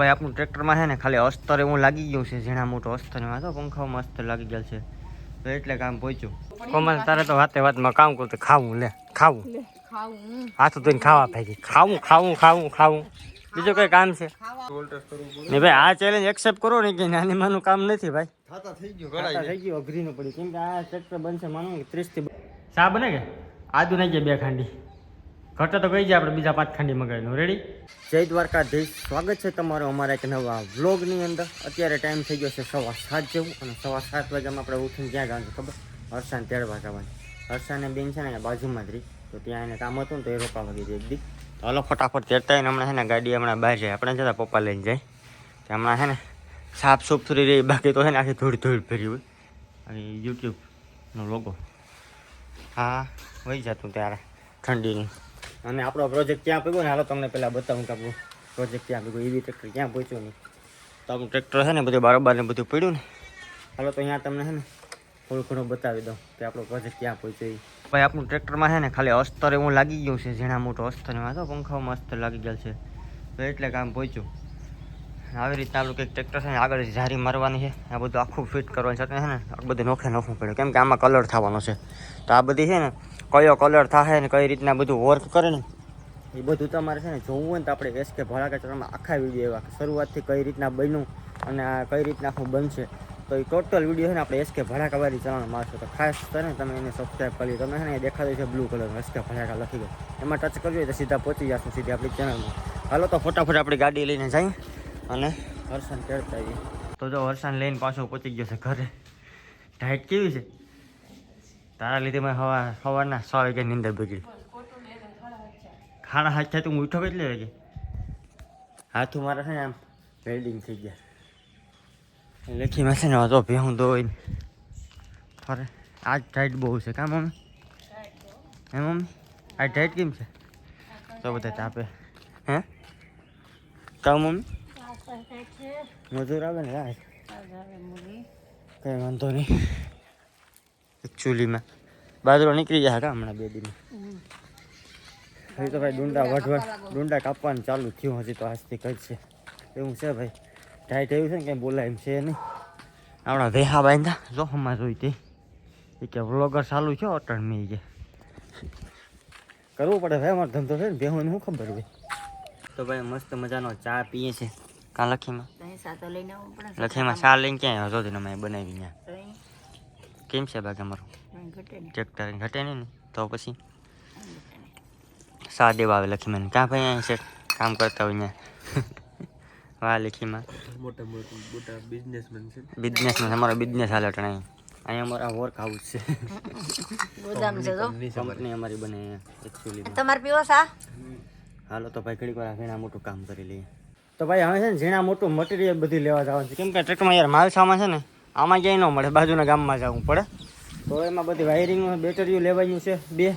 ભાઈ આપણું ટ્રેક્ટરમાં છે ને ખાલી અસ્તર એવું લાગી ગયું છે ઝીણા મોટો અસ્તર એમાં. તો પંખામાં અસ્તર લાગી ગયા છે. તો એટલે કામ પહોંચ્યું. કોમલ તારે તો વાતે વાતમાં કામ કરતું ખાવું લે ખાવું. હાથ ધોઈને ખાવા ભાઈ ખાવું ખાવું ખાવું ખાવું. બીજું કઈ કામ છે? ને ભાઈ આ ચેલેન્જ એક્સેપ્ટ કરો ને કે નાની માનું કામ નથી ભાઈ. થાતા થઈ ગયું થઈ ગયું અઘરીનું પડ્યું. કેમ કે આ ટ્રેક્ટર બનશે માનું કે ત્રીસથી શા બને કે? આદુ નહીં ગયા બે ખાંડી? ઘટે તો કહી જાય આપણે બીજા પાંચ ખાંડી મગાવીનું. રેડી જય દ્વારકાધીશ. સ્વાગત છે તમારું અમારા એક નવા વ્લોગની અંદર. અત્યારે ટાઈમ થઈ ગયો છે સવા સાત જેવું અને સવા સાત વાગ્યામાં આપણે ઉઠીને ક્યાં જવાનું ખબર? હર્ષાને તેડવા જવાનું હર્ષાને બેન છે ને બાજુમાં જ રહી. તો ત્યાં એને કામ હતું ને તો એ રોકાવા ગઈ હતી એક દી. હલો ફટાફટ તેડતા એને હમણાં છે ને ગાડી હમણાં બહાર જાય. આપણે જતા પપ્પા લઈને જાય. તો હમણાં છે ને સાફ સૂફ થઈ રહી. બાકી તો છે ને આખી ધૂળ ધૂળ ભરી હોય. અને યુટ્યુબનો લોગો. હા, વહી જતું ત્યારે ઠંડીનું. અને આપણો પ્રોજેક્ટ ક્યાં પીગો ને હાલો તમને પહેલાં બતાવું કે આપણું પ્રોજેક્ટ ક્યાં પીગો એવી ટ્રેક્ટર ક્યાં પહોંચ્યું નહીં તો આપણું ટ્રેક્ટર છે ને બધું બારોબાર ને બધું પડ્યું ને. હાલો તો અહીંયા તમને છે ને થોડું ઘણું બતાવી દઉં કે આપણો પ્રોજેક્ટ ક્યાં પહોંચ્યો એ ભાઈ, આપણું ટ્રેક્ટરમાં છે ને ખાલી અસ્તર એવું લાગી ગયું છે, ઝીણા મોટો અસ્તર એમાં તો પંખામાં અસ્તર લાગી ગયેલ છે. તો એટલે કામ પહોંચ્યું. આવી રીતના આપણું કંઈક ટ્રેક્ટર છે આગળ જારી મારવાની છે. આ બધું આખું ફિટ કરવાનું છે ને, આ બધું નોખે નોખવું પડે કેમ કે આમાં કલર થવાનો છે. તો આ બધી છે ને, કયો કલર થાય ને કઈ રીતના બધું વર્ક કરે ને, એ બધું તમારે છે ને જોવું હોય ને તો આપણે એસકે ભડાકા ચરણમાં આખા વીડિયો એવા શરૂઆતથી કઈ રીતના બન્યું અને આ કઈ રીતના આખું બનશે. તો એ ટોટલ વીડિયો છે ને આપણે એસકે ભડાકાવાળી ચલણ મારશો તો ખાસ કરીને તમે એને સબસ્ક્રાઈબ કરી તમે છે ને દેખાતું છે બ્લુ કલર એસકે ભડાકા લખી દો. એમાં ટચ કરજો તો સીધા પહોંચી જશું સીધી આપણી ચેનલમાં હાલો તો ફટાફટ આપણી ગાડી લઈને જઈએ. અને? હર્ષાને ચડતા આવીએ તો જો હર્ષાને લઈને પાછો પહોંચી ગયો છે ઘરે. ડાયટ કેવી છે? તારા લીધે મેં હવા સવારના છ વાગે નીંદર બગડી ખાણા હાથ થાય તો હું ઉઠો કેટલે વાગે? હાથું મારા છે ને આમ વેલ્ડિંગ થઈ ગયા. લેખીમાં છે ને તો ભેહું દોઈને ફરે. આ ટાઈટ બહુ છે કા મમ્મી? હે મમ્મી? આ ટાઈટ કેમ છે? તો બધા તાપે. હે? કાં મમ્મી? મજૂર આવે ને રાત કઈ વાંધો નહીં. ચૂલીમાં. બાજરો નીકળી જાય કા હમણાં બે દિન. હજી તો ભાઈ ડુંડા વઢવા ડુંડા કાપવાનું ચાલુ થયું હજી તો આજથી કરશે એવું છે ભાઈ. ટાઈટ એવું છે ને કંઈ બોલાય એમ છે નહીં. આપણા વેહા બાંધા. જો હમણાં જોઈ તે. એ કે વ્લોગર ચાલુ છે અટણ મેં કે. કરવું પડે ભાઈ અમારો ધંધો છે ને બેહોને શું ખબર હોય તો ભાઈ મસ્ત મજાનો ચા પીએ છે. કાં લખીમાં. લખીમાં ચા લઈને ક્યાં આવ્યો? જો અમે બનાવી ત્યાં કેમ છે બાકી અમારું? ટ્રેક્ટર ઘટે નહીં ને? તો પછી? સા દેવા આવે લખીમાં ક્યાં ભાઈ અહીં છે કામ કરતા હોય અહીંયા વાહ લખીમાં. મોટા મોટા મોટા બિઝનેસમેન છે બિઝનેસમાં અમારો બિઝનેસ હાલે અહીં અહીંયા. અમારા વર્ક હાઉસ છે. ગોદામ છે તો? કંપની અમારી. બને એક્ચ્યુઅલી તમારે પીવો સા? હાલો તો ભાઈ ઘડીક વાર આ મોટું કામ કરી લઈએ. તો ભાઈ હવે છે ને ઝીણા મોટું મટીરિયલ બધી લેવા જવાનું છે. કેમ કે ટ્રેક્ટરમાં યાર માલ સામાન છે ને આમાં ક્યાંય ન મળે બાજુના ગામમાં જવું પડે. તો એમાં બધી વાયરિંગ બેટરીઓ લેવાનું છે બે.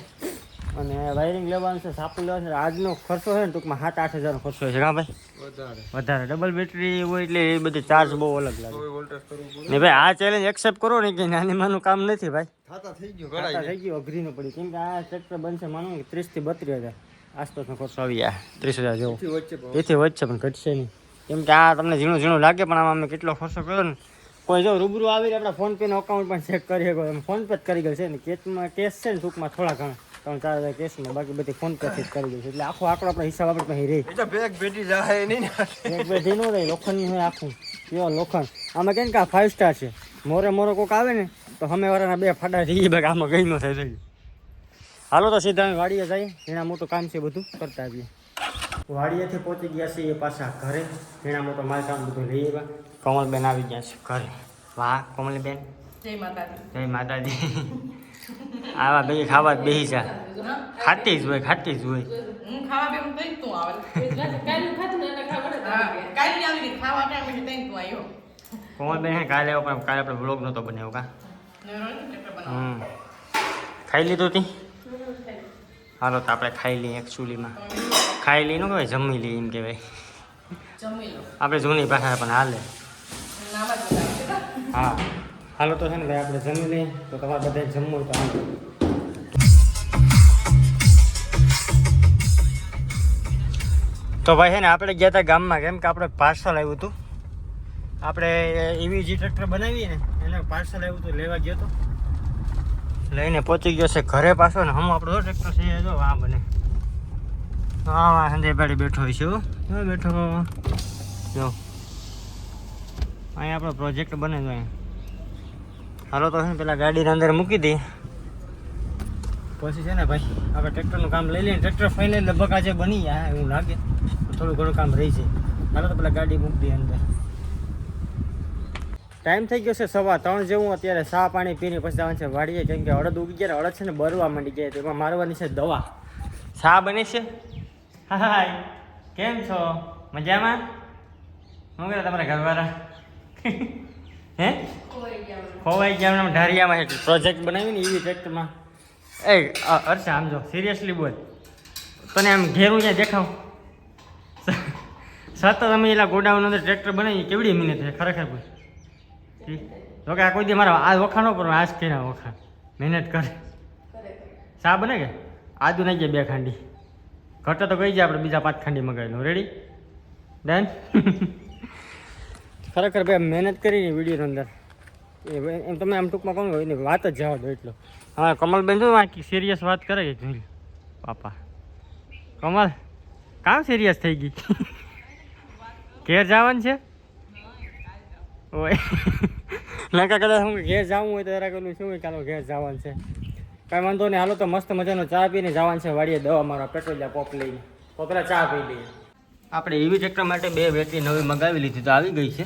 અને વાયરિંગ લેવાનું છે સાપુ લેવાનું છે આજનો ખર્ચો છે ને ટૂંકમાં સાત આઠ હજારનો ખર્ચો છે હા ભાઈ? વધારે. વધારે. ડબલ બેટરી હોય એટલે એ બધી ચાર્જ બહુ અલગ લાગે. ને ભાઈ આ ચેલેન્જ એક્સેપ્ટ કરો ને કે નાની માનું કામ નથી ભાઈ. થઈ ગયું થઈ ગયું અઘરીનું પડ્યું. કેમ કે આ ટ્રેક્ટર બનશે માનું ત્રીસથી બત્રીસ હજાર. આસપાસનો ખર્ચો આવી જાય. ત્રીસ હજાર જેવો. એથી વધશે પણ. ઘટશે નહીં. કેમ કે આ તમને ઝીણું ઝીણું લાગે પણ આમાં અમે કેટલો ખર્ચો કર્યો ને. કોઈ જો રૂબરૂ આવીને આપણા ફોન પેનો અકાઉન્ટ પણ ચેક કરી શકો. એમ ફોન પે જ કરી ગયો છે ને. કેસમાં કેશ છે ને ટૂંકમાં થોડા ઘણા. ત્રણ ચાર હજાર કેસમાં બાકી બધી ફોન પે થી કરી ગયું એટલે આખો આંકડો આપણે હિસાબ આપણે પાસે રહી. એ બેગ ભેટી જાય નહીં ને. એક બે રહે લોખંડનું હોય આખું. પ્યોર લોખંડ. આમાં કેમ કે આ ફાઇવ સ્ટાર છે. મોરે મોરો કોક આવે ને તો અમે વાળાના બે ફાડા થઈ ગયા આમાં ગઈ ન થાય હાલો તો સીધા અમે વાડીએ જઈએ. એના મોટું કામ છે બધું કરતા આવીએ. વાડીએથી પહોંચી ગયા છીએ પાછા ઘરે. એના મોટો માલ કામ બધું લઈ આવ્યા. કોમલબેન આવી ગયા છે ઘરે. વાહ કોમલબેન. જય માતાજી. જય માતાજી. આવા બે ખાવા જ બેસી જા. ખાતી જ હોય ખાતી જ હોય. કોમલબેન કાલે આવ્યો પણ કાલે આપણે વ્લોગ નહોતો બનાવ્યો કા? ખાઈ લીધું તી? હાલો તો આપણે ખાઈ લઈએ એકચ્યુઅલીમાં ખાઈ લઈએ નું કહેવાય? જમી લઈએ એમ કહેવાય. આપણે જૂની ભાષા પણ હાલે. હા. હાલો તો છે ને ભાઈ આપણે જમી લઈએ. તો તમારે બધા જમવું હોય તો તો ભાઈ છે ને આપણે ગયા હતા ગામમાં કેમ કે આપણે પાર્સલ આવ્યું હતું. આપણે એવી જે ટ્રેક્ટર બનાવીએ ને એટલે પાર્સલ આવ્યું હતું લેવા ગયો હતો લઈને પહોંચી ગયો છે ઘરે પાછો ને હમ આપણો ટ્રેક્ટર છે જો, આ બને. હા હા સંજયભાઈ બેઠો છે. જો બેઠો જો. અહીંયા આપણો પ્રોજેક્ટ બને છે હાલો તો છે પેલા ગાડીની અંદર મૂકી દઈએ પછી છે ને ભાઈ, આપણે ટ્રેક્ટરનું કામ લઈ લઈએ ટ્રેક્ટર ફાઇનલ લગભગ આજે બની ગયા એવું લાગે. થોડું ઘણું કામ રહી છે હાલો તો પેલા ગાડી મૂકી દઈએ અંદર. ટાઈમ થઈ ગયો છે સવા ત્રણ જેવું. અત્યારે સા પાણી પીને પછી જવાનું છે વાડીએ. કેમ કે અડદ ઉગી ગયા ને અડદ છે ને બરવા માંડી તો એમાં મારવાની છે દવા. સા બને છે? હાય. કેમ છો? મજામાં? શું કરે તમારા ઘરવાળા? હે? ખોવાઈ ગયા હમણાં ઢારિયામાં છે પ્રોજેક્ટ બનાવીને એવી ટ્રેક્ટરમાં એ અ- અર્ષા આમ જો સિરિયસલી બોલ. તને આમ ઘેરું ત્યાં દેખાવ. સતત અમે એલા ગોડાઉન અંદર ટ્રેક્ટર બનાવી કેવડી મહેનત છે? ખરેખર બોલ. જો કે આ કોઈ દી મારા આ વખાણો પર આજ કર્યા વખાણ મહેનત કરે. શા બને કે? આદુ ગયા બે ખાંડી. ઘટે તો કહી જાય આપણે બીજા પાંચ ખાંડી મગાવી રેડી ડન ખરેખર ભાઈ મહેનત કરીને વિડીયોની અંદર. એમ તમે આમ ટૂંકમાં કોણ એની વાત જ જવા દો એટલો. હા, કમલબેન જો આ સિરિયસ વાત કરે કે પાપા કમલ, કામ સિરિયસ થઈ ગઈ. ઘેર જવાનું છે? ઓય. નકા કદાચ હું ઘેર જવું હોય તો જરા પેલું શું હોય, ચાલો ઘેર જવાનું છે. કાંઈ વાંધો નહીં, હાલો તો મસ્ત મજાનો ચા પીને જવાનું છે વાડીએ દવા મારા પેટ્રોલિયા પોપ લઈને. તો ચા પી લઈએ. આપણે એવી ટ્રેક્ટર માટે બે બેટરી નવી મગાવી લીધી, તો આવી ગઈ છે.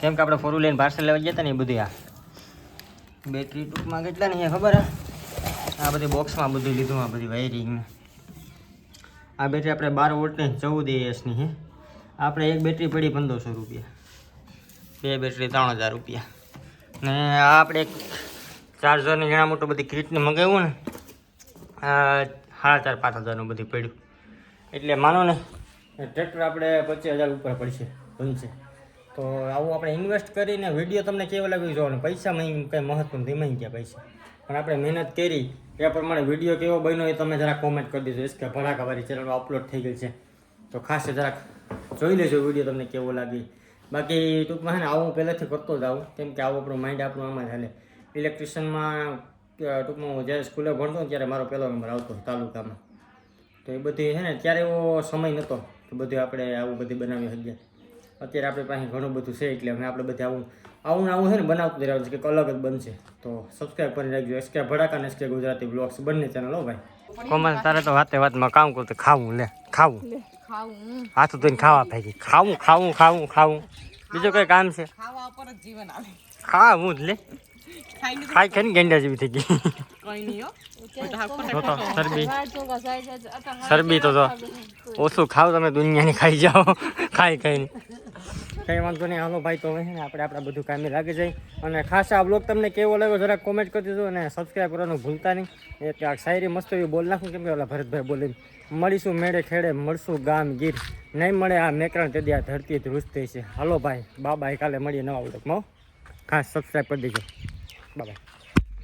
કેમ કે આપણે ફોર વ્હીલર પાર્સલ લેવા હતા ને એ બધી આ. બેટરી ટૂંકમાં કેટલા નહીં ખબર હે? આ બધી બોક્સમાં બધું લીધું, આ બધી વાયરિંગ આ બેટરી આપણે બાર વોલ્ટની ચૌદ એએસની છે. આપણે એક બેટરી પડી પંદરસો રૂપિયા. બે બેટરી ત્રણ હજાર રૂપિયા. ને આ આપણે ચાર્જરની ઘણા મોટું બધી કીટને મંગાવ્યું ને સાડા ચાર, પાંચ હજારનું બધું પડ્યું. એટલે માનો ને ટ્રેક્ટર આપણે પચીસ હજાર ઉપર પડશે, બનશે. તો આવું આપણે ઇન્વેસ્ટ કરીને વીડિયો તમને કેવો લાગ્યો જોવાનો પૈસામાં કંઈ મહત્વ નથી ધીમાઈ ગયા પૈસા? પણ આપણે મહેનત કરી, એ પ્રમાણે વીડિયો કેવો બન્યો એ તમે જરા કોમેન્ટ કરી દેજો. કે ભડાકાવાળી ચેનલ અપલોડ થઈ ગઈ છે. તો ખાસ જરાક જોઈ લેજો વીડિયો તમને કેવો લાગી. બાકી ટૂંકમાં ને આવું પહેલાંથી કરતો જ આવું. કેમ કે આવું આપણું માઇન્ડ આપણું આમાં ચાલે હાલે. ઇલેક્ટ્રિશિયનમાં ટૂંકમાં હું જ્યારે સ્કૂલે ભણતો ને ત્યારે મારો પહેલો નંબર આવતો તાલુકામાં. તો એ બધી છે ને ત્યારે એવો સમય નહોતો કે બધું આપણે આવું બધી બનાવી શકીએ. અત્યારે આપણી પાસે ઘણું બધું છે એટલે અમે આપણે બધે આવું આવું ને આવું છે ને બનાવતું જ રહેવાનું છે કે અલગ જ બનશે. તો સબસ્ક્રાઈબ કરી રાખજો. એસકે ભડાકા અને એસકે ગુજરાતી બ્લોગ્સ બંને ચેનલ હો ભાઈ. કોમલ તારે તો વાતે વાતમાં કામ કરતો ખાવું લે ખાવું. ખાવું હાથું ધોઈને ખાવા ભાઈ ખાવું ખાવું ખાવું ખાવું. બીજું કઈ કામ છે? ખાવા પર જ જીવન આવે. ખાવું જ લે. ખાઈને ખાઈ ખાઈને ગેંડા જેવી થઈ ગઈ. કઈ નહીં હો. જો તો શરબી શરબી તો ઓછું ખાવ તમે દુનિયાની ખાઈ જાઓ. ખાઈ ખાઈને. કંઈ વાંધો નહીં. હાલો ભાઈ, તો હવે આપણે આપણા બધું કામે લાગી જાય. અને ખાસ આ બ્લોગ તમને કેવો લાગ્યો જરાક કોમેન્ટ કરી દીધું અને સબસ્ક્રાઈબ કરવાનું ભૂલતા નહીં. એટલે આ શાયરી મસ્ત એવી બોલ નાખું કેમ કે ઓલા ભરતભાઈ બોલીને મળીશું મેળે ખેડે, મળશું ગામ ગીર. નહીં મળે આ મેકરણ તેથી આ ધરતી ધ્રુજતી છે. હાલો ભાઈ, બાબાએ કાલે મળીએ નવા બ્લોગમાં. ખાસ સબસ્ક્રાઈબ કરી દેજો. બાય